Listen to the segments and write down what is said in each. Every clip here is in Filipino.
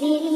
Dee dee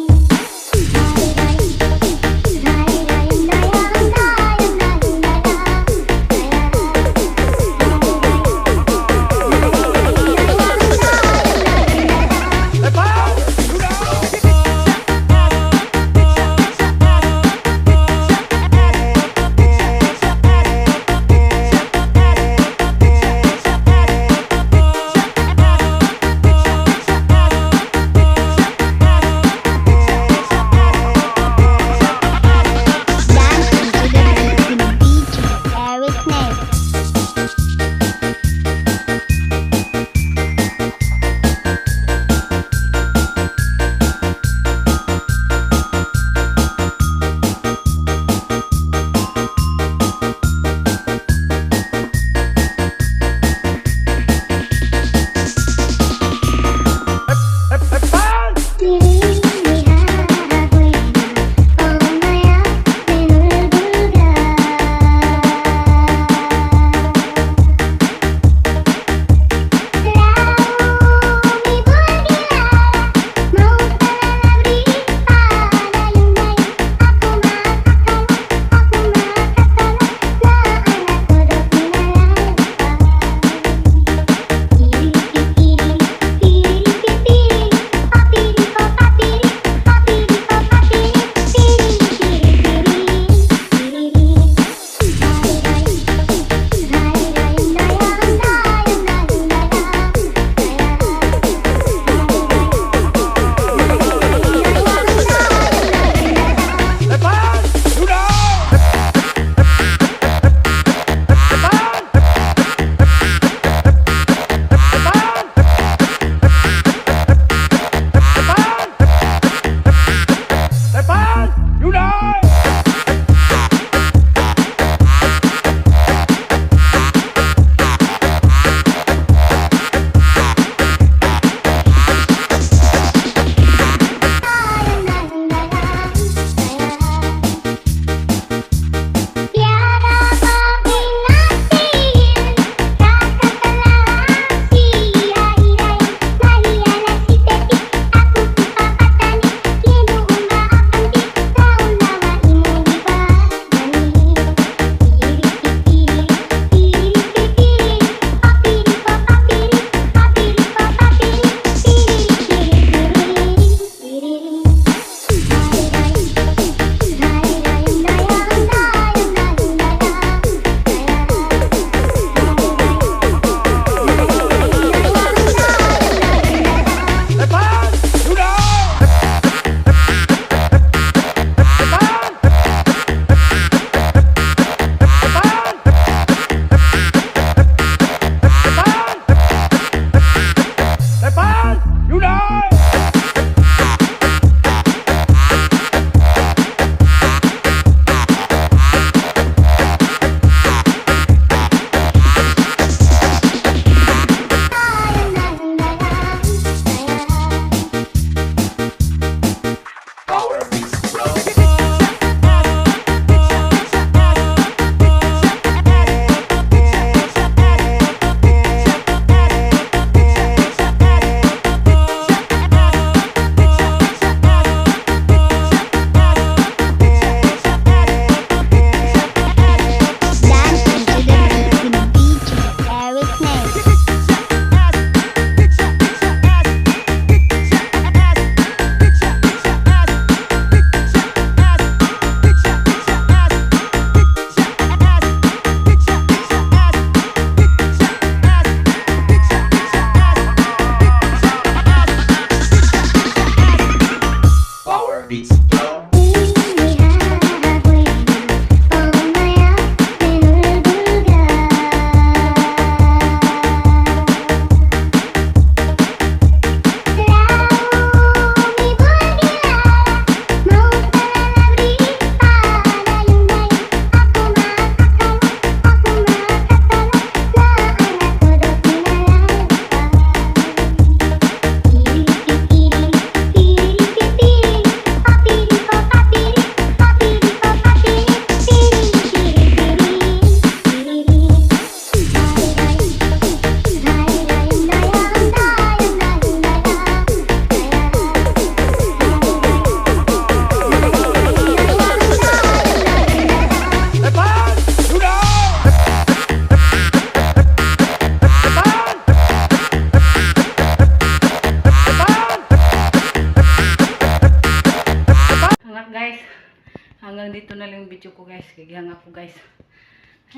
hanggang dito na lang yung video ko guys. Kagihanga ko guys.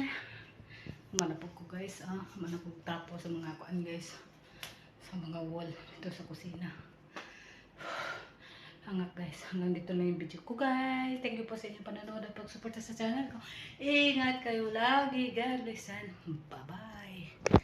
Eh, manapog ko guys. Ah, manapog tapo sa mga kuan guys. Sa mga wall dito sa kusina. Hangak guys. Hanggang dito na yung video ko guys. Thank you po sa inyong panonood at pagsuporta sa channel ko. Ingat kayo lagi. God bless and bye-bye.